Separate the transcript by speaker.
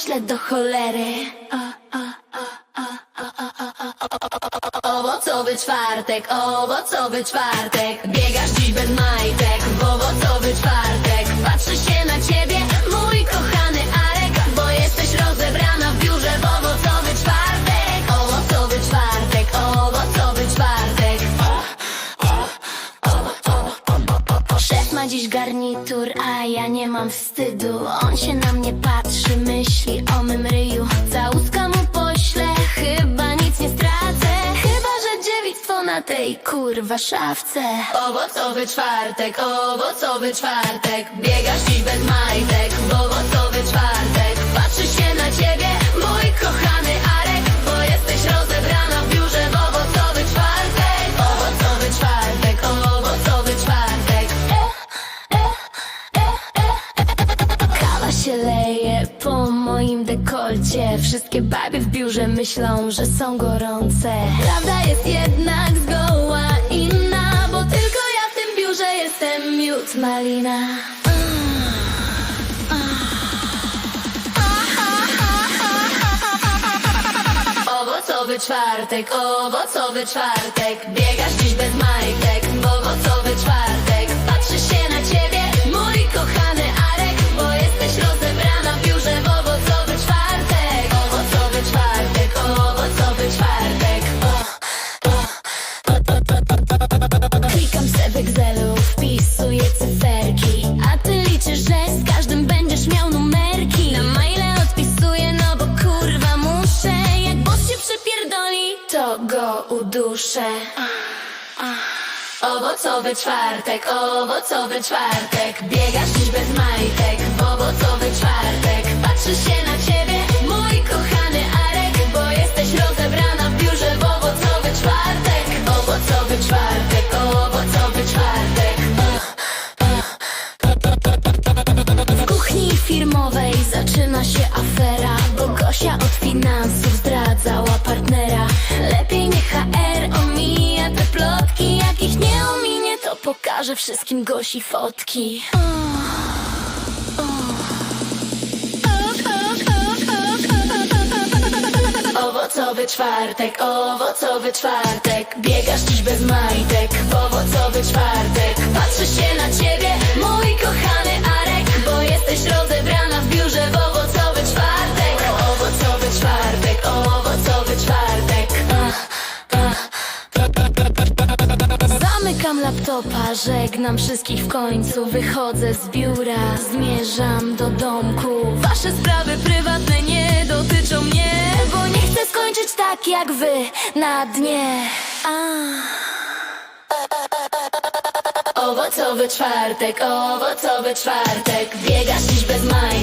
Speaker 1: pośle do cholery. Owocowy czwartek, owocowy czwartek. Biegasz dziś bez majtek w owocowy czwartek. Patrzę się na ciebie, mój kochany Arek Bo jesteś rozebrana w biurze w owocowy czwartek. Owocowy czwartek, owocowy czwartek. Szef ma dziś garnitur, a ja nie mam wstydu. On się na mnie patrzy myśli o mym ryju. Całuska mu poślę, chyba nic nie stracę. Chyba, że dziewictwo na tej kurwa szafce. Owocowy czwartek, owocowy czwartek. Biegasz dziś bez majtek, w owocowy czwartek moim dekolcie. Wszystkie baby w biurze myślą, że są gorące. Prawda jest jednak zgoła inna Bo tylko ja w tym biurze jestem miód malina. Owocowy czwartek, owocowy czwartek. Biegasz dziś bez majtek wpisuję cyferki. A ty liczysz, że z każdym będziesz miał numerki. Na maile odpisuję, no bo kurwa muszę. Jak boss się przypierdoli, to go uduszę. Owocowy czwartek, owocowy czwartek. Biegasz dziś bez majtek w owocowy czwartek. Patrzy się na ciebie, pokażę wszystkim Gosi fotki. Owocowy czwartek, owocowy czwartek. Biegasz dziś bez majtek. Owocowy czwartek. Patrzę się na ciebie, mój kochany laptopa, żegnam wszystkich w końcu Wychodzę z biura, zmierzam do domku. Wasze sprawy prywatne nie dotyczą mnie Bo nie chcę skończyć tak jak wy na dnie. A. Owocowy czwartek, owocowy czwartek Biegasz dziś bez majtek